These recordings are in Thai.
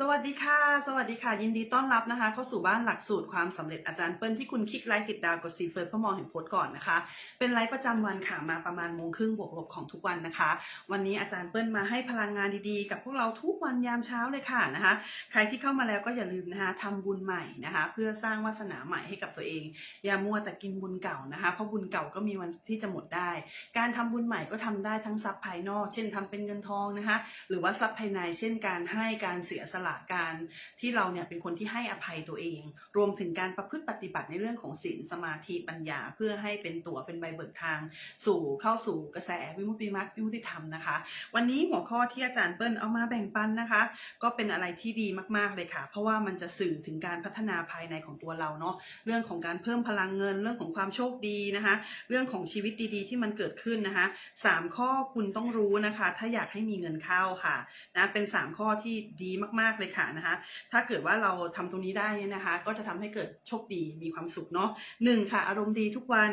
สวัสดีค่ะ สวัสดีค่ะ ยินดีต้อนรับนะคะ เข้าสู่บ้านหลักสูตรความสำเร็จอาจารย์เปิ้ลที่คุณคลิกไลค์ติดดาวกดซีเฟิร์สเพื่อมองเห็นโพสต์ก่อนนะคะ เป็นไลฟ์ประจำวันค่ะมาประมาณโมงครึ่งบวกลบของทุกวันนะคะ วันนี้อาจารย์เปิ้ลมาให้พลังงานดีๆ กับพวกเราทุกวันยามเช้าเลยค่ะนะคะ ใครที่เข้ามาแล้วก็อย่าลืมนะคะทำบุญใหม่นะคะ เพื่อสร้างวาสนาใหม่ให้กับตัวเอง อย่ามัวแต่กินบุญเก่านะคะ เพราะบุญเก่าก็มีวันที่จะหมดได้ การทำบุญใหม่ก็ทำได้ทั้งทรัพย์ภายนอก เช่นทำเป็นเงินทองนะคะ หรือว่าทรัพย์ภายใน เช่นการให้การเสียสละการที่เราเนี่ยเป็นคนที่ให้อภัยตัวเอง รวมถึงการประพฤติปฏิบัติในเรื่องของศีลสมาธิปัญญา เพื่อให้เป็นตัวเป็นใบเบิกทาง สู่เข้าสู่กระแสวิมุตติมรรควิมุตติธรรมนะคะ วันนี้หัวข้อที่อาจารย์เปิ้ลเอามาแบ่งปันนะคะ ก็เป็นอะไรที่ดีมากๆเลยค่ะ เพราะว่ามันจะสื่อถึงการพัฒนาภายในของตัวเราเนาะเรื่องของการเพิ่มพลังเงินเรื่องของความโชคดีนะคะ เรื่องของชีวิตดีๆ ที่มันเกิดขึ้นนะคะสามข้อคุณต้องรู้นะคะ ถ้าอยากให้มีเงินเข้าค่ะนะเป็นสามข้อที่ดีมากๆเลยค่ะนะคะ ถ้าเกิดว่าเราทำตรงนี้ได้นะคะ ก็จะทำให้เกิดโชคดีมีความสุขเนาะหนึ่งค่ะ อารมณ์ดีทุกวัน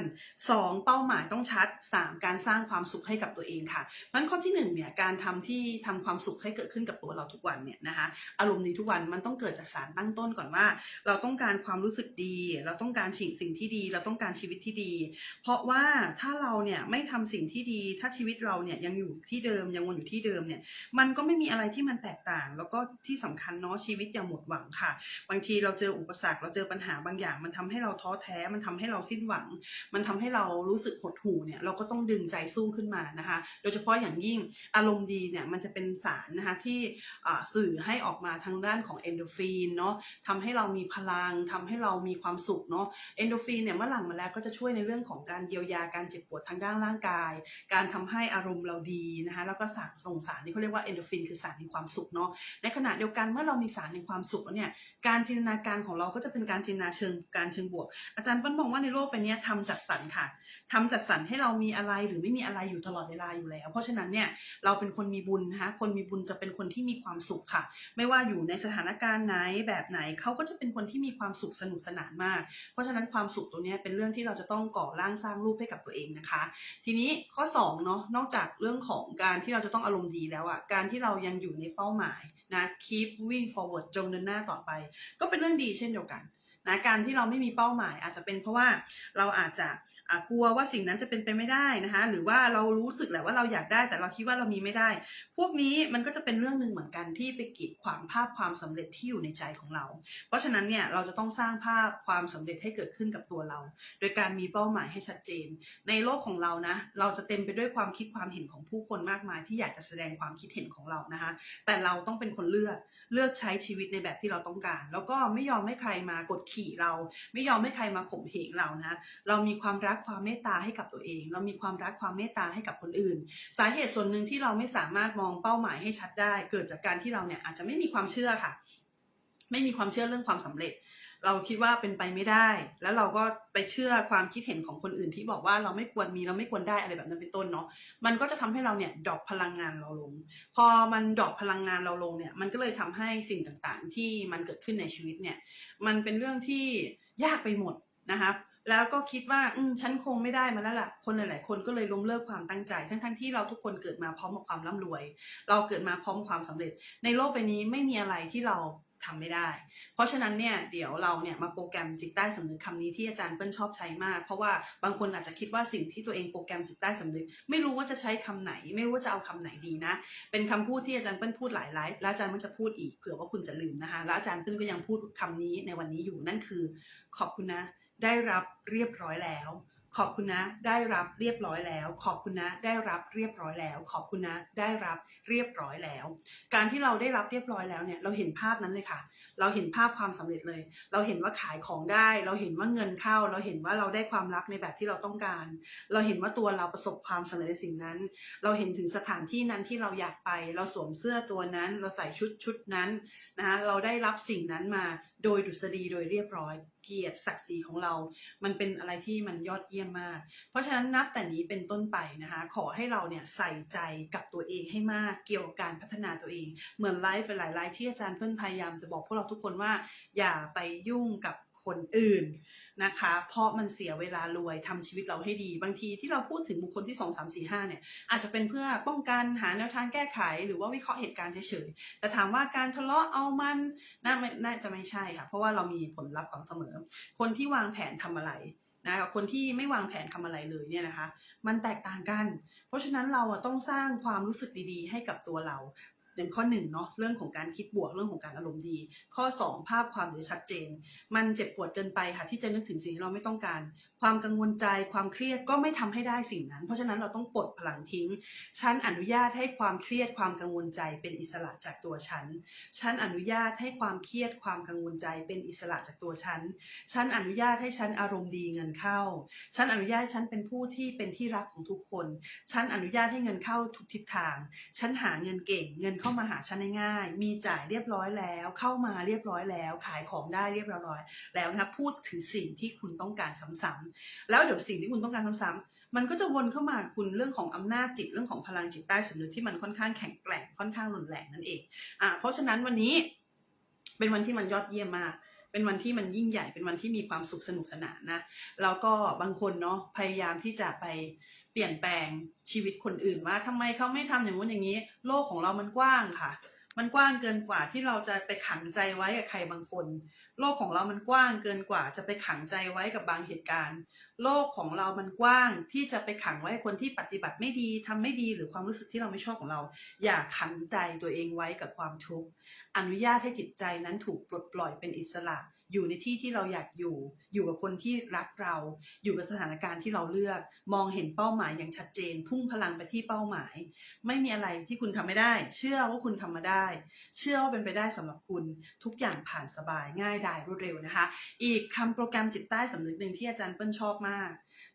สองเป้าหมายต้องชัดสามการสร้างความสุขให้กับตัวเองค่ะเพราะนั้นข้อที่หนึ่งเนี่ยการทำที่ทำความสุขให้เกิดขึ้นกับตัวเราทุกวันเนี่ยนะคะอารมณ์ดีทุกวันมันต้องเกิดจากสารตั้งต้นก่อนว่า เราต้องการความรู้สึกดี เราต้องการสิ่งสิ่งที่ดี เราต้องการชีวิตที่ดี เพราะว่าถ้าเราเนี่ยไม่ทำสิ่งที่ดี ถ้าชีวิตเราเนี่ยยังอยู่ที่เดิมยังวนอยู่ที่เดิมเนี่ยมันก็ไม่มีอะไรที่มันแตกต่าง แล้วก็ที่สำคัญเนาะชีวิตอย่าหมดหวังค่ะ บางทีเราเจออุปสรรคเราเจอปัญหาบางอย่าง มันทำให้เราท้อแท้ มันทำให้เราสิ้นหวัง มันทำให้เรารู้สึกหดหู่เนี่ยเราก็ต้องดึงใจสู้ขึ้นมานะคะ โดยเฉพาะอย่างยิ่งอารมณ์ดีเนี่ยมันจะเป็นสารนะคะที่สื่อให้ออกมาทางด้านของเอนโดฟินเนาะทำให้เรามีพลังทำให้เรามีความสุขเนาะเอนโดฟินเนี่ยเมื่อหลังมาแล้วก็จะช่วยในเรื่องของการเยียวยาการเจ็บปวดทางด้านร่างกาย การทำให้อารมณ์เราดีนะคะแล้วก็สารส่งสารที่เขาเรียกว่าเอนโดฟินคือสารแห่งความสุขเนาะในขณะเดียวกันเมื่อเรามีสารแห่งความสุขเนี่ยการจินตนาการของเราก็จะเป็นการจินตนาเชิงการเชิงบวก อาจารย์เปิ้ลมองว่าในโลกใบนี้ทำจัดสรรค่ะทำจัดสรรให้เรามีอะไรหรือไม่มีอะไรอยู่ตลอดเวลาอยู่แล้ว เพราะฉะนั้นเนี่ยเราเป็นคนมีบุญนะคะคนมีบุญจะเป็นคนที่มีความสุขค่ะ ไม่ว่าอยู่ในสถานการณ์ไหนแบบไหนเขาก็จะเป็นคนที่มีความสุขสนุกสนานมาก เพราะฉะนั้นความสุขตัวเนี้ยเป็นเรื่องที่เราจะต้องก่อร่างสร้างรูปให้กับตัวเองนะคะ ทีนี้ข้อ2เนาะนอกจากเรื่องของการที่เราจะต้องอารมณ์ดีแล้วอะการที่เรายังอยู่ในเป้าหมาย นะ keep moving forward จงเดินหน้าต่อไป ก็เป็นเรื่องดีเช่นเดียวกันนะการที่เราไม่มีเป้าหมายอาจจะเป็นเพราะว่าเราอาจจะอะ กลัวว่าสิ่งนั้นจะเป็นไปไม่ได้นะคะ หรือว่าเรารู้สึกแหละว่าเราอยากได้แต่เราคิดว่าเรามีไม่ได้ พวกนี้มันก็จะเป็นเรื่องหนึ่งเหมือนกันที่ไปกีดขวางภาพความสำเร็จที่อยู่ในใจของเรา เพราะฉะนั้นเนี่ยเราจะต้องสร้างภาพความสำเร็จให้เกิดขึ้นกับตัวเรา โดยการมีเป้าหมายให้ชัดเจน ในโลกของเรานะเราจะเต็มไปด้วยความคิดความเห็นของผู้คนมากมาย ที่อยากจะแสดงความคิดเห็นของเรานะคะ แต่เราต้องเป็นคนเลือกเลือกใช้ชีวิตในแบบที่เราต้องการ แล้วก็ไม่ยอมให้ใครมากดขี่เรา ไม่ยอมให้ใครมาข่มเหงเรานะเรามีความรักความเมตตาให้กับตัวเอง เรามีความรักความเมตตาให้กับคนอื่น สาเหตุส่วนหนึ่งที่เราไม่สามารถมองเป้าหมายให้ชัดได้ เกิดจากการที่เราเนี่ยอาจจะไม่มีความเชื่อค่ะ ไม่มีความเชื่อเรื่องความสำเร็จ เราคิดว่าเป็นไปไม่ได้ แล้วเราก็ไปเชื่อความคิดเห็นของคนอื่นที่บอกว่าเราไม่ควรมีเราไม่ควรได้อะไรแบบนั้นเป็นต้นเนาะ มันก็จะทำให้เราเนี่ยดรอปพลังงานเราลง พอมันดรอปพลังงานเราลงเนี่ย มันก็เลยทำให้สิ่งต่างๆ ที่มันเกิดขึ้นในชีวิตเนี่ย มันเป็นเรื่องที่ยากไปหมดนะครับ แล้วก็คิดว่าอืมฉันคงไม่ได้มาแล้วล่ะ คนหลาย ๆ คนก็เลยล้มเลิกความตั้งใจ ทั้งๆที่เราทุกคนเกิดมาพร้อมกับความร่ำรวย เราเกิดมาพร้อมความสำเร็จ ในโลกใบนี้ไม่มีอะไรที่เราทำไม่ได้ เพราะฉะนั้นเนี่ยเดี๋ยวเราเนี่ยมาโปรแกรมจิตใต้สำนึกคำนี้ที่อาจารย์เปิ้ลชอบใช้มาก เพราะว่าบางคนอาจจะคิดว่าสิ่งที่ตัวเองโปรแกรมจิตใต้สำนึก ไม่รู้ว่าจะใช้คำไหน ไม่รู้ว่าจะเอาคำไหนดีนะ เป็นคำพูดที่อาจารย์เปิ้ลพูดหลายไลฟ์แล้วอาจารย์มันจะพูดอีกเผื่อว่าคุณจะลืมนะคะ แล้วอาจารย์เปิ้ลก็ยังพูดคำนี้ในวันนี้อยู่นั่นคือ ขอบคุณนะ ได้รับเรียบร้อยแล้ว ขอบคุณนะ ได้รับเรียบร้อยแล้ว ขอบคุณนะ ได้รับเรียบร้อยแล้ว ขอบคุณนะ ได้รับเรียบร้อยแล้ว การที่เราได้รับเรียบร้อยแล้วเนี่ย เราเห็นภาพนั้นเลยค่ะ เราเห็นภาพความสำเร็จเลย เราเห็นว่าขายของได้ เราเห็นว่าเงินเข้า เราเห็นว่าเราได้ความรักในแบบที่เราต้องการ เราเห็นว่าตัวเราประสบความสำเร็จในสิ่งนั้น เราเห็นถึงสถานที่นั้นที่เราอยากไป เราสวมเสื้อตัวนั้น เราใส่ชุดชุดนั้นนะเราได้รับสิ่งนั้นมาโดยดุษฎีโดยเรียบร้อย เกียรติศักดิ์ศรีของเรา มันเป็นอะไรที่มันยอดเยี่ยมมาก เพราะฉะนั้นนับแต่นี้เป็นต้นไปนะคะ ขอให้เราเนี่ยใส่ใจกับตัวเองให้มากเกี่ยวกับการพัฒนาตัวเอง เหมือนไลฟ์หลายๆไลฟ์ที่อาจารย์เพิ่นพยายามจะบอกพวกเราทุกคนว่าอย่าไปยุ่งกับคนอื่นนะคะ เพราะมันเสียเวลารวยทำชีวิตเราให้ดี บางทีที่เราพูดถึงบุคคลที่ 2 3 4 5เนี่ยอาจจะเป็นเพื่อป้องกันหาแนวทางแก้ไข หรือว่าวิเคราะห์เหตุการณ์เฉยๆ แต่ถามว่าการทะเลาะเอามันน่าน่าจะไม่ใช่ค่ะ เพราะว่าเรามีผลลัพธ์ของเสมอ คนที่วางแผนทำอะไรนะกับคนที่ไม่วางแผนทำอะไรเลยเนี่ยนะคะ มันแตกต่างกัน เพราะฉะนั้นเราต้องสร้างความรู้สึกดีๆ ให้กับตัวเรา อย่างข้อหนึ่งเนาะเรื่องของการคิดบวกเรื่องของการอารมณ์ดี ข้อ 2 ภาพความเสียชัดเจน มันเจ็บปวดเกินไปค่ะที่จะนึกถึงสิ่งที่เราไม่ต้องการ ความกังวลใจความเครียดก็ไม่ทำให้ได้สิ่งนั้น เพราะฉะนั้นเราต้องปลดพลังทิ้ง ฉันอนุญาตให้ความเครียดความกังวลใจเป็นอิสระจากตัวฉัน ฉันอนุญาตให้ความเครียดความกังวลใจเป็นอิสระจากตัวฉัน ฉันอนุญาตให้ฉันอารมณ์ดีเงินเข้า ฉันอนุญาตฉันเป็นผู้ที่เป็นที่รักของทุกคน ฉันอนุญาตให้เงินเข้าทุกทิศทาง ฉันหาเงินเก่งเงินเข้ามาหาฉันได้ง่ายมีจ่ายเรียบร้อยแล้ว เข้ามาเรียบร้อยแล้ว ขายของได้เรียบร้อยแล้วนะคะพูดถึงสิ่งที่คุณต้องการซ้ำๆแล้วเดี๋ยวสิ่งที่คุณต้องการซ้ำๆมันก็จะวนเข้ามาคุณเรื่องของอำนาจจิตเรื่องของพลังจิตใต้สำนึกที่มันค่อนข้างแข็งแกร่งค่อนข้างรุนแรงนั่นเองอ่าเพราะฉะนั้นวันนี้เป็นวันที่มันยอดเยี่ยมมาก เป็นวันที่มันยิ่งใหญ่เป็นวันที่มีความสุขสนุกสนานนะแล้วก็บางคนเนาะพยายามที่จะไป เปลี่ยนแปลงชีวิตคนอื่นว่าทำไมเขาไม่ทำอย่างนู้นอย่างนี้ โลกของเรามันกว้างค่ะ มันกว้างเกินกว่าที่เราจะไปขังใจไว้กับใครบางคน โลกของเรามันกว้างเกินกว่า จะไปขังใจไว้กับบางเหตุการณ์ โลกของเรามันกว้างที่จะไปขังไว้คนที่ปฏิบัติไม่ดีทำไม่ดีหรือความรู้สึกที่เราไม่ชอบของเรา อย่าขังใจตัวเองไว้กับความทุกข์อนุญาตให้จิตใจนั้นถูกปลดปล่อยเป็นอิสระ อยู่ในที่ที่เราอยากอยู่ อยู่กับคนที่รักเรา อยู่กับสถานการณ์ที่เราเลือก มองเห็นเป้าหมายอย่างชัดเจน พุ่งพลังไปที่เป้าหมาย ไม่มีอะไรที่คุณทำไม่ได้ เชื่อว่าคุณทำมาได้ เชื่อว่าเป็นไปได้สำหรับคุณทุกอย่างผ่านสบายง่ายดายรวดเร็วนะคะ อีกคำโปรแกรมจิตใต้สำนึกหนึ่งที่อาจารย์เปิ้ลชอบมาก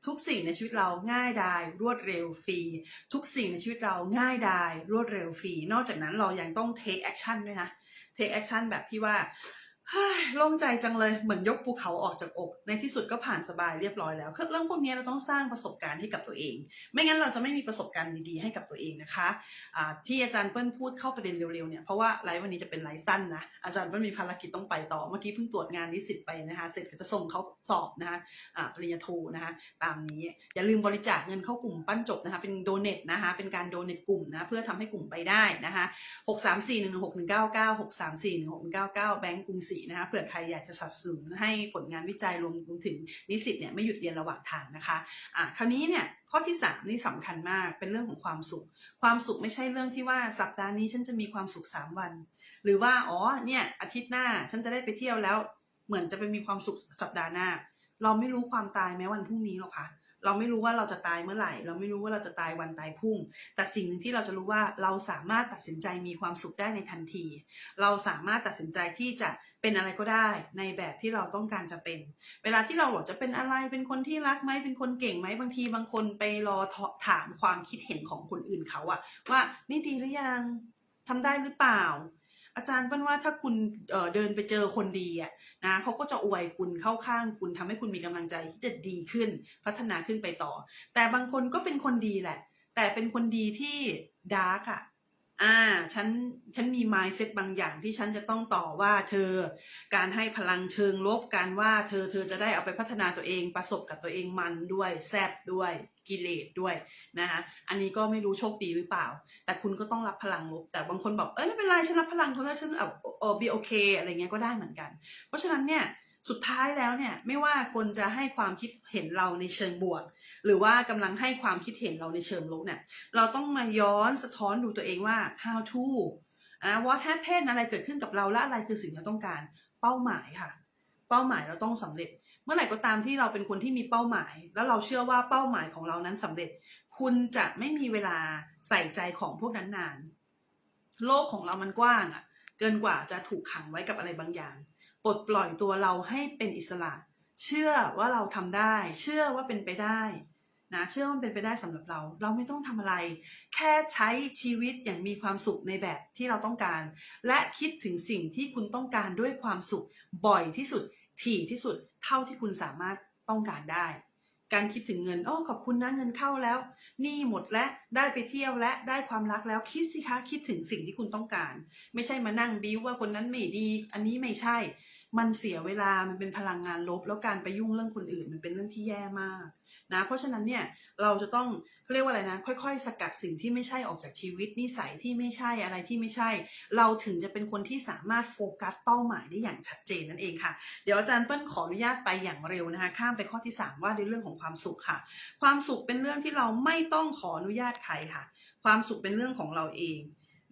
ทุกสิ่งในชีวิตเราง่ายดายรวดเร็วฟรีทุกสิ่งในชีวิตเราง่ายดายรวดเร็วฟรีนอกจากนั้นเรายังต้อง take action ด้วยนะ take action แบบที่ว่า โล่งใจจังเลยเหมือนยกภูเขาออกจากอก ในที่สุดก็ผ่านสบายเรียบร้อยแล้วเรื่องพวกนี้เราต้องสร้างประสบการณ์ให้กับตัวเอง ไม่งั้นเราจะไม่มีประสบการณ์ดีๆให้กับตัวเองนะคะอ่าที่อาจารย์เปิ้ลพูดเข้าประเด็นเร็วๆเนี่ยเพราะว่าไลฟ์วันนี้จะเป็นไลฟ์สั้นนะอาจารย์เปิ้ลมีภารกิจต้องไปต่อเมื่อกี้เพิ่งตรวจงานนิสิตไปนะคะ เสร็จก็จะส่งเขาสอบนะคะอ่าปริญญาโทนะคะตามนี้อย่าลืมบริจาคเงินเข้ากลุ่มปั้นจบนะคะเป็นโดเนทนะคะเป็นการโดเนทกลุ่มนะเพื่อทำให้กลุ่มไปได้นะคะ6 3 4 1 6 1 9 9 6 3 4 1 6 1 9 9แบงก์กรุงศรีนะคะเผื่อใครอยากจะสนับสนุนให้ผลงานวิจัยรวมถึงนิสิตเนี่ยไม่หยุดเรียนระหว่างทางนะคะอ่าคราวนี้เนี่ยข้อที่ 3 นี่สำคัญมากเป็นเรื่องของความสุข ความสุขไม่ใช่เรื่องที่ว่าสัปดาห์นี้ฉันจะมีความสุข 3 วัน หรือว่าอ๋อเนี่ยอาทิตย์หน้าฉันจะได้ไปเที่ยวแล้ว เหมือนจะไปมีความสุขสัปดาห์หน้า เราไม่รู้ความตายแม้วันพรุ่งนี้หรอกค่ะ เราไม่รู้ว่าเราจะตายเมื่อไหร่ เราไม่รู้ว่าเราจะตายวันตายพรุ่ง แต่สิ่งหนึ่งที่เราจะรู้ว่าเราสามารถตัดสินใจมีความสุขได้ในทันที เราสามารถตัดสินใจที่จะเป็นอะไรก็ได้ในแบบที่เราต้องการจะเป็น เวลาที่เราบอกจะเป็นอะไร เป็นคนที่รักไหมเป็นคนเก่งไหมบางทีบางคนไปรอถามความคิดเห็นของคนอื่นเขาอะว่านี่ดีหรือยังทำได้หรือเปล่า อาจารย์เปิ้ลว่าถ้าคุณเเดินไปเจอคนดีอะนะเขาก็จะอวยคุณเข้าข้างคุณทำให้คุณมีกำลังใจที่จะดีขึ้นพัฒนาขึ้นไปต่อ แต่บางคนก็เป็นคนดีแหละ แต่เป็นคนดีที่ดาร์กอะ อ่า ฉัน ฉันมี mindset บางอย่างที่ฉันจะต้องต่อว่าเธอ การให้พลังเชิงลบ การว่าเธอ เธอจะได้เอาไปพัฒนาตัวเอง ประสบกับตัวเองมันด้วย แซบด้วย กิเลสด้วยนะคะอันนี้ก็ไม่รู้โชคดีหรือเปล่า แต่คุณก็ต้องรับพลังลบ แต่บางคนบอก เอ้ยไม่เป็นไร ฉันรับพลังเขาแล้วฉันเอาเออ be okay อะไรเงี้ยก็ได้เหมือนกัน เพราะฉะนั้นเนี่ย สุดท้ายแล้วเนี่ยไม่ว่าคนจะให้ความคิดเห็นเราในเชิงบวก หรือว่ากำลังให้ความคิดเห็นเราในเชิงลบเนี่ยเราต้องมาย้อนสะท้อนดูตัวเองว่า how to อ่า what happened อะไรเกิดขึ้นกับเราและอะไรคือสิ่งที่เราต้องการเป้าหมายค่ะ เป้าหมายเราต้องสำเร็จ เมื่อไหร่ก็ตามที่เราเป็นคนที่มีเป้าหมาย แล้วเราเชื่อว่าเป้าหมายของเรานั้นสำเร็จ คุณจะไม่มีเวลาใส่ใจของพวกนั้นนาน โลกของเรามันกว้างอะเกินกว่าจะถูกขังไว้กับอะไรบางอย่าง ปลดปล่อยตัวเราให้เป็นอิสระ เชื่อว่าเราทำได้ เชื่อว่าเป็นไปได้นะเชื่อว่ามันเป็นไปได้สำหรับเรา เราไม่ต้องทำอะไร แค่ใช้ชีวิตอย่างมีความสุขในแบบที่เราต้องการ และคิดถึงสิ่งที่คุณต้องการด้วยความสุขบ่อยที่สุด ถี่ที่สุด เท่าที่คุณสามารถต้องการได้ การคิดถึงเงินอ๋อขอบคุณนะเงินเข้าแล้วนี่หมดและได้ไปเที่ยวและได้ความรักแล้วคิดสิคะคิดถึงสิ่งที่คุณต้องการ ไม่ใช่มานั่งบิ้วว่าคนนั้นไม่ดี อันนี้ไม่ใช่ มันเสียเวลา มันเป็นพลังงานลบ แล้วการไปยุ่งเรื่องคนอื่น มันเป็นเรื่องที่แย่มากนะ เพราะฉะนั้นเนี่ยเราจะต้องเขาเรียกว่าอะไรนะ ค่อยๆ สกัดสิ่งที่ไม่ใช่ออกจากชีวิตนิสัยที่ไม่ใช่อะไรที่ไม่ใช่ เราถึงจะเป็นคนที่สามารถโฟกัสเป้าหมายได้อย่างชัดเจนนั่นเองค่ะ เดี๋ยวอาจารย์เปิ้ลขออนุญาตไปอย่างเร็วนะคะ ข้ามไปข้อที่ 3 ว่าในเรื่องของความสุขค่ะ ความสุขเป็นเรื่องที่เราไม่ต้องขออนุญาตใครค่ะ ความสุขเป็นเรื่องของเราเอง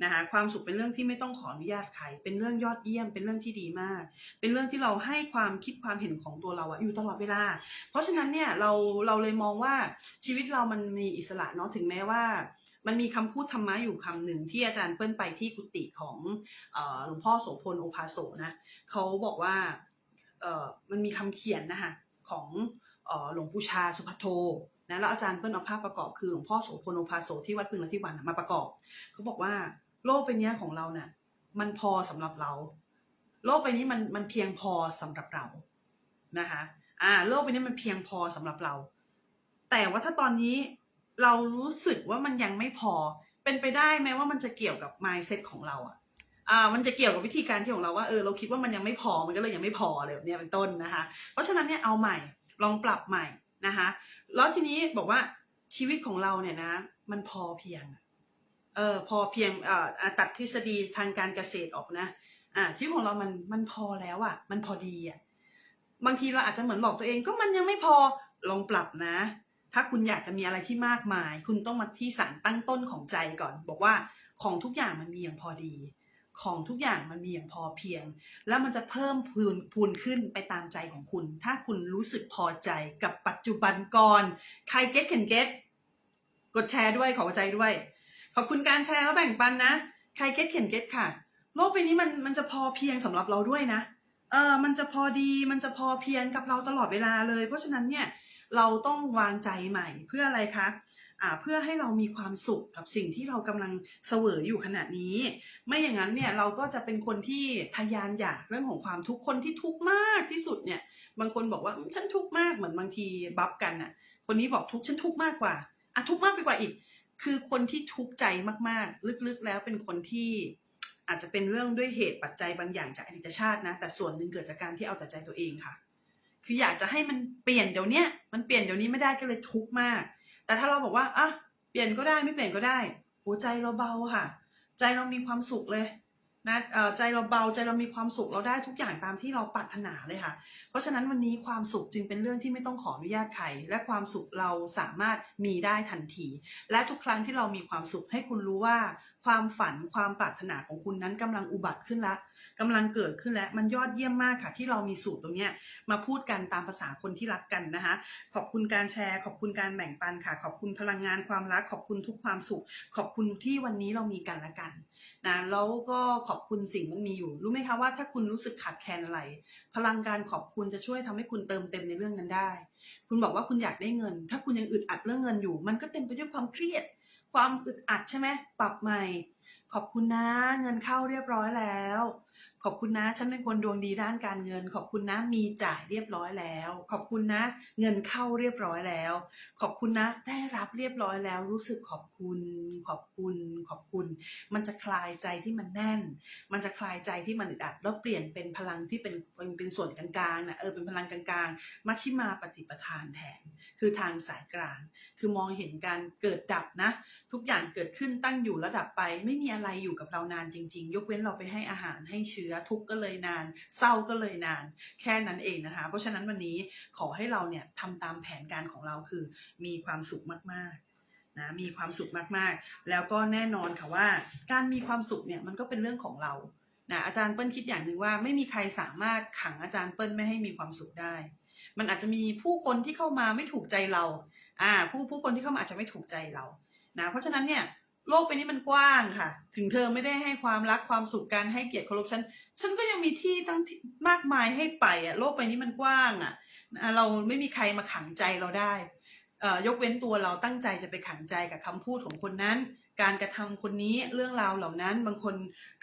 นะคะความสุขเป็นเรื่องที่ไม่ต้องขออนุญาตใคร เป็นเรื่องยอดเยี่ยม เป็นเรื่องที่ดีมาก เป็นเรื่องที่เราให้ความคิดความเห็นของตัวเราอะอยู่ตลอดเวลา เพราะฉะนั้นเนี่ยเราเราเลยมองว่าชีวิตเรามันมีอิสระเนาะถึงแม้ว่า มันมีคำพูดธรรมะอยู่คำหนึ่งที่อาจารย์เปิ้ลไปที่กุฏิของหลวงพ่อโสพลโอภาโสนะเขาบอกว่ามันมีคำเขียนนะคะของหลวงปู่ชาสุภัโทนะแล้วอาจารย์เปิ้ลเอาภาพประกอบคือหลวงพ่อโสพลโอภาโสที่วัดพึงละที่วันมาประกอบเขาบอกว่า โลกใบนี้ของเราเนี่ยมันพอสำหรับเรา โลกใบนี้มันมันเพียงพอสำหรับเรานะคะอ่า โลกใบนี้มันเพียงพอสำหรับเรา แต่ว่าถ้าตอนนี้เรารู้สึกว่ามันยังไม่พอเป็นไปได้ไหมว่ามันจะเกี่ยวกับ mindset ของเราอะอ่ามันจะเกี่ยวกับวิธีการที่ของเราว่าเออเราคิดว่ามันยังไม่พอมันก็เลยยังไม่พออะไรแบบนี้เป็นต้นนะคะ เพราะฉะนั้นเนี่ยเอาใหม่ลองปรับใหม่นะคะแล้วทีนี้บอกว่าชีวิตของเราเนี่ยนะ มันพอเพียงอะ เออพอเพียงเอ่อตัดทฤษฎีทางการเกษตรออกนะอ่าชีวิตของเรามันมันพอแล้วอะมันพอดีอะบางทีเราอาจจะเหมือนบอกตัวเองก็มันยังไม่พอลองปรับนะ ถ้าคุณอยากจะมีอะไรที่มากมาย คุณต้องมาที่สารตั้งต้นของใจก่อน บอกว่าของทุกอย่างมันมีอย่างพอดี ของทุกอย่างมันมีอย่างพอเพียง แล้วมันจะเพิ่มพูนพูนขึ้นไปตามใจของคุณ ถ้าคุณรู้สึกพอใจกับปัจจุบันก่อนใครเก็ตเข็นเก็ตกดแชร์ด้วยขอใจด้วย ขอบคุณการแชร์แล้วแบ่งปันนะ ใครเก็ตเข็นเก็ตค่ะ โลกใบนี้มันมันจะพอเพียงสำหรับเราด้วยนะ เออมันจะพอดี มันจะพอเพียงกับเราตลอดเวลาเลย เพราะฉะนั้นเนี่ยเราต้องวางใจใหม่เพื่ออะไรคะอ่าเพื่อให้เรามีความสุขกับสิ่งที่เรากำลังเสวยอยู่ขณะนี้ ไม่อย่างนั้นเนี่ยเราก็จะเป็นคนที่ทะยานอยากเรื่องของความทุกข์คนที่ทุกข์มากที่สุดเนี่ย บางคนบอกว่าฉันทุกข์มากเหมือนบางทีบัฟกันน่ะ คนนี้บอกทุกข์ฉันทุกข์มากกว่าอะทุกข์มากไปกว่าอีก คือคนที่ทุกข์ใจมากๆ ลึกๆแล้วเป็นคนที่อาจจะเป็นเรื่องด้วยเหตุปัจจัยบางอย่างจากอดีตชาตินะ แต่ส่วนหนึ่งเกิดจากการที่เอาแต่ใจตัวเองค่ะ คืออยากจะให้มันเปลี่ยนเดี๋ยวนี้มันเปลี่ยนเดี๋ยวนี้ไม่ได้ก็เลยทุกข์มาก แต่ถ้าเราบอกว่าอะเปลี่ยนก็ได้ไม่เปลี่ยนก็ได้หัวใจเราเบาค่ะ ใจเรามีความสุขเลย นะใจเราเบาใจเรามีความสุขเราได้ทุกอย่างตามที่เราปรารถนาเลยค่ะ เพราะฉะนั้นวันนี้ความสุขจึงเป็นเรื่องที่ไม่ต้องขออนุญาตใครและความสุขเราสามารถมีได้ทันที และทุกครั้งที่เรามีความสุขให้คุณรู้ว่า ความฝันความปรารถนาของคุณนั้นกำลังอุบัติขึ้นละกำลังเกิดขึ้นแล้วมันยอดเยี่ยมมากค่ะ ที่เรามีสูตรตรงเนี้ยมาพูดกันตามภาษาคนที่รักกันนะคะ ขอบคุณการแชร์ ขอบคุณการแบ่งปันค่ะ ขอบคุณพลังงานความรัก ขอบคุณทุกความสุข ขอบคุณที่วันนี้เรามีกันและกันนะแล้วก็ขอบคุณสิ่งมันมีอยู่ รู้ไหมคะว่าถ้าคุณรู้สึกขาดแคลนอะไร พลังการขอบคุณจะช่วยทำให้คุณเติมเต็มในเรื่องนั้นได้ คุณบอกว่าคุณอยากได้เงิน ถ้าคุณยังอึดอัดเรื่องเงินอยู่ มันก็เต็มไปด้วยความเครียด ความอึดอัดใช่ไหมปรับใหม่ ขอบคุณนะ เงินเข้าเรียบร้อยแล้ว ขอบคุณนะ ฉันเป็นคนดวงดีด้านการเงิน ขอบคุณนะ มีจ่ายเรียบร้อยแล้ว ขอบคุณนะ เงินเข้าเรียบร้อยแล้ว ขอบคุณนะ ได้รับเรียบร้อยแล้ว รู้สึกขอบคุณ ขอบคุณ ขอบคุณ มันจะคลายใจที่มันแน่น มันจะคลายใจที่มันอึดอัด แล้วเปลี่ยนเป็นพลังที่เป็นเป็นส่วนกลางๆนะเออ เป็นพลังกลางๆ มัชชิมาปฏิปทานแทน คือทางสายกลาง คือมองเห็นการเกิดดับนะ ทุกอย่างเกิดขึ้นตั้งอยู่แล้วดับไป ไม่มีอะไรอยู่กับเรานานจริง ๆ ยกเว้นเราไปให้อาหารให้เชื้อทุกข์ก็เลยนาน เศร้าก็เลยนาน แค่นั้นเองนะคะ เพราะฉะนั้นวันนี้ขอให้เราเนี่ยทำตามแผนการของเราคือมีความสุขมากๆนะมีความสุขมากๆ แล้วก็แน่นอนค่ะว่า การมีความสุขเนี่ยมันก็เป็นเรื่องของเรานะอาจารย์เปิ้ลคิดอย่างหนึ่งว่าไม่มีใครสามารถขังอาจารย์เปิ้ลไม่ให้มีความสุขได้ มันอาจจะมีผู้คนที่เข้ามาไม่ถูกใจเราอ่าผู้ผู้คนที่เข้ามาอาจจะไม่ถูกใจเรานะเพราะฉะนั้นเนี่ย โลกใบนี้มันกว้างค่ะ ถึงเธอไม่ได้ให้ความรักความสุขการให้เกียรติเคารพฉัน ฉันก็ยังมีที่ตั้งมากมายให้ไปอะโลกใบนี้มันกว้างอะเราไม่มีใครมาขังใจเราได้ ยกเว้นตัวเราตั้งใจจะไปขังใจกับคำพูดของคนนั้น การกระทำคนนี้เรื่องราวเหล่านั้น บางคน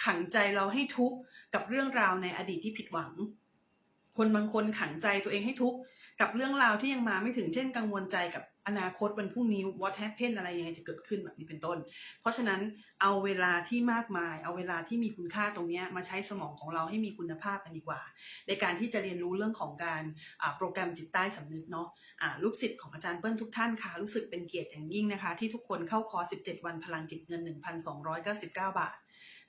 ขังใจเราให้ทุกข์กับเรื่องราวในอดีตที่ผิดหวัง คนบางคนขังใจตัวเองให้ทุกข์กับเรื่องราวที่ยังมาไม่ถึงเช่นกังวลใจกับ อนาคตวันพรุ่งนี้ what happen อะไรยังไงจะเกิดขึ้นแบบนี้เป็นต้น เพราะฉะนั้นเอาเวลาที่มากมาย เอาเวลาที่มีคุณค่าตรงนี้มาใช้สมองของเราให้มีคุณภาพกันดีกว่า ในการที่จะเรียนรู้เรื่องของการโปรแกรมจิตใต้สำนึกเนาะอ่าลูกศิษย์ของอาจารย์เปิ้ลทุกท่านค่ะ รู้สึกเป็นเกียรติอย่างยิ่งนะคะ ที่ทุกคนเข้าคอร์ส17 วันพลังจิตเงิน 1,299 บาท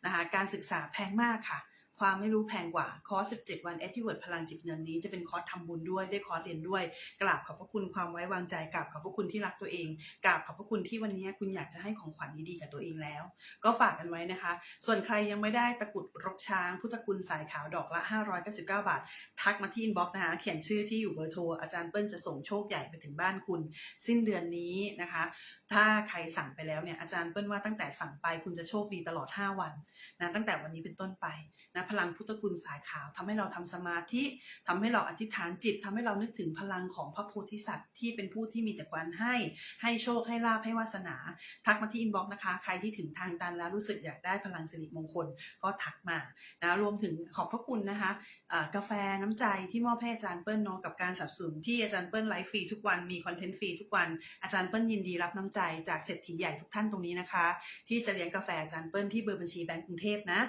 นะคะการศึกษาแพงมากค่ะ ความไม่รู้แพงกว่า คอร์ส 17 วัน Activate พลังจิตเงินนี้จะเป็นคอร์สทำบุญด้วย ได้คอร์สเรียนด้วย กราบขอบพระคุณความไว้วางใจ กราบขอบพระคุณที่รักตัวเอง กราบขอบพระคุณที่วันนี้คุณอยากจะให้ของขวัญดีๆกับตัวเองแล้ว ก็ฝากกันไว้นะคะ ส่วนใครยังไม่ได้ตะกุดรกช้าง พุทธคุณสายขาวดอกละ 599 บาท ทักมาที่อินบ็อกซ์นะคะ เขียนชื่อที่อยู่เบอร์โทร อาจารย์เปิ้ลจะส่งโชคใหญ่ไปถึงบ้านคุณ สิ้นเดือนนี้นะคะ ถ้าใครสั่งไปแล้วเนี่ยอาจารย์เปิ้ลว่าตั้งแต่สั่งไปคุณจะโชคดีตลอด 5 วันนะตั้งแต่วันนี้เป็นต้นไปนะพลังพุทธคุณสายขาวทำให้เราทำสมาธิทำให้เราอธิษฐานจิตทำให้เรานึกถึงพลังของพระโพธิสัตว์ที่เป็นผู้ที่มีแต่การให้ ให้โชคให้ลาภให้วาสนา ทักมาที่อินบ็อกซ์นะคะ ใครที่ถึงทางตันแล้วรู้สึกอยากได้พลังสิริมงคลก็ทักมานะรวมถึงขอบพระคุณนะคะอ่ากาแฟน้ำใจที่มอบให้อาจารย์เปิ้ลเนาะกับการสนับสนุนที่อาจารย์เปิ้ลไลฟ์ฟรีทุกวันมีคอนเทนต์ฟรีทุกวันอาจารย์เปิ้ลยินดีรับน้ำใจจากเศรษฐีใหญ่ทุกท่านตรงนี้นะคะ ที่จะเลี้ยงกาแฟอาจารย์เปิ้ลที่เบอร์บัญชีแบงก์กรุงเทพนะ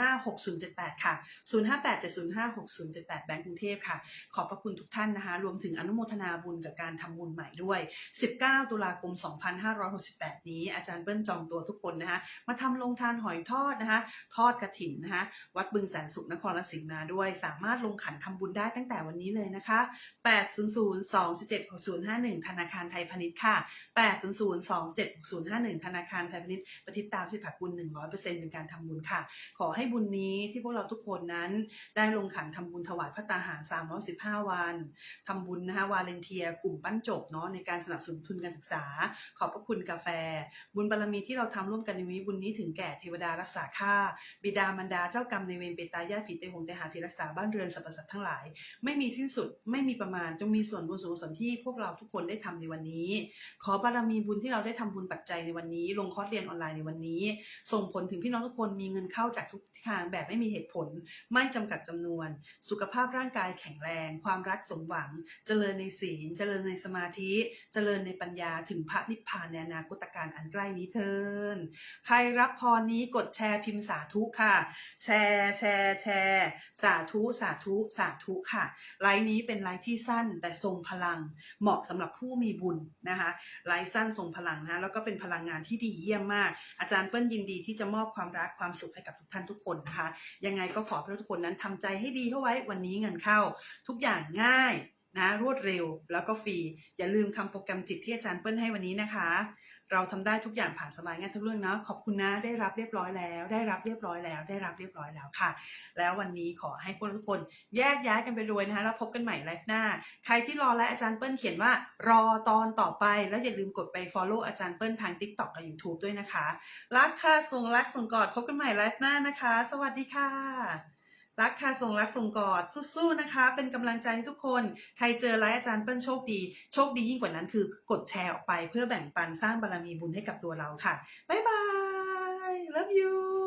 056078 ค่ะ 0587056078 แบงก์กรุงเทพค่ะ ขอบพระคุณทุกท่านนะคะ รวมถึงอนุโมทนาบุญกับการทำบุญใหม่ด้วย 19 ตุลาคม 2568 นี้ อาจารย์เปิ้ลจองตัวทุกคนนะคะ มาทำลงทานหอยทอดนะคะ ทอดกระถิ่นนะคะ วัดบึงแสนสุขนครราชสีมาด้วย สามารถลงขันทำบุญได้ตั้งแต่วันนี้เลยนะคะ 800276051 ธนาคารไทยพาณิชย์ค่ะ 800276051 ธนาคารไทยพาณิชย์ประทิตตามสิผักบุญ100%เป็นการทำบุญค่ะ ขอให้บุญนี้ที่พวกเราทุกคนนั้นได้ลงขันทำบุญถวายพระตาหาร 315 วันทำบุญนะคะวาเลนเทียกลุ่มปั้นจบเนาะในการสนับสนุนทุนการศึกษา ขอบพระคุณกาแฟ บุญบารมีที่เราทำร่วมกันในนี้บุญนี้ถึงแก่เทวดารักษาข้าบิดามารดาเจ้ากรรมในเวรเปตายาผีเตหงเตหาผีรักษาบ้านเรือนสรรพสัตว์ทั้งหลาย ไม่มีสิ้นสุดไม่มีประมาณจงมีส่วนบุญส่วนกุศลที่พวกเราทุกคนได้ทำในวันนี้ ขอบารมีบุญที่เราได้ทำบุญปัจจัยในวันนี้ ลงคอร์สเรียนออนไลน์ในวันนี้ ส่งผลถึงพี่น้องทุกคนมีเงินเข้าจากทุกทางแบบไม่มีเหตุผล ไม่จำกัดจำนวน สุขภาพร่างกายแข็งแรง ความรักสมหวัง เจริญในศีล เจริญในสมาธิ เจริญในปัญญาถึงพระนิพพานในอนาคตการอันใกล้นี้เทินใครรับพรนี้กดแชร์พิมพ์สาธุค่ะ แชร์แชร์แชร์สาธุสาธุสาธุค่ะ ไลฟ์นี้เป็นไลฟ์ที่สั้นแต่ทรงพลัง เหมาะสำหรับผู้มีบุญนะคะไลฟ์สั้นทรงพลังนะแล้วก็เป็นพลังงานที่ดีเยี่ยมมาก อาจารย์เปิ้ลยินดีที่จะมอบความรักความสุขให้กับทุกท่านทุกคนนะคะ ยังไงก็ขอให้ทุกคนนั้นทำใจให้ดีเข้าไว้วันนี้เงินเข้า ทุกอย่างง่ายนะรวดเร็วแล้วก็ฟรี อย่าลืมทำโปรแกรมจิตที่อาจารย์เปิ้ลให้วันนี้นะคะ เราทำได้ทุกอย่างผ่านสบายง่ายทุกเรื่องเนาะขอบคุณนะได้รับเรียบร้อยแล้ว ได้รับเรียบร้อยแล้ว ได้รับเรียบร้อยแล้วค่ะ แล้ววันนี้ขอให้พวกเราทุกคนแยกย้ายกันไปรวยนะคะแล้วพบกันใหม่ไลฟ์หน้า ใครที่รอและอาจารย์เปิ้ลเขียนว่า รอตอนต่อไป แล้วอย่าลืมกดไป follow อาจารย์เปิ้ลทาง TikTok กับ YouTube ด้วยนะคะ รักค่ะส่งรักส่งกอดพบกันใหม่ไลฟ์หน้านะคะ สวัสดีค่ะ รักค่ะส่งรักส่งกอดสู้ๆนะคะ เป็นกำลังใจให้ทุกคน ใครเจอไลฟ์อาจารย์เปิ้ลโชคดี โชคดียิ่งกว่านั้นคือกดแชร์ออกไปเพื่อแบ่งปันสร้างบารมีบุญให้กับตัวเราค่ะ บ๊ายบาย love you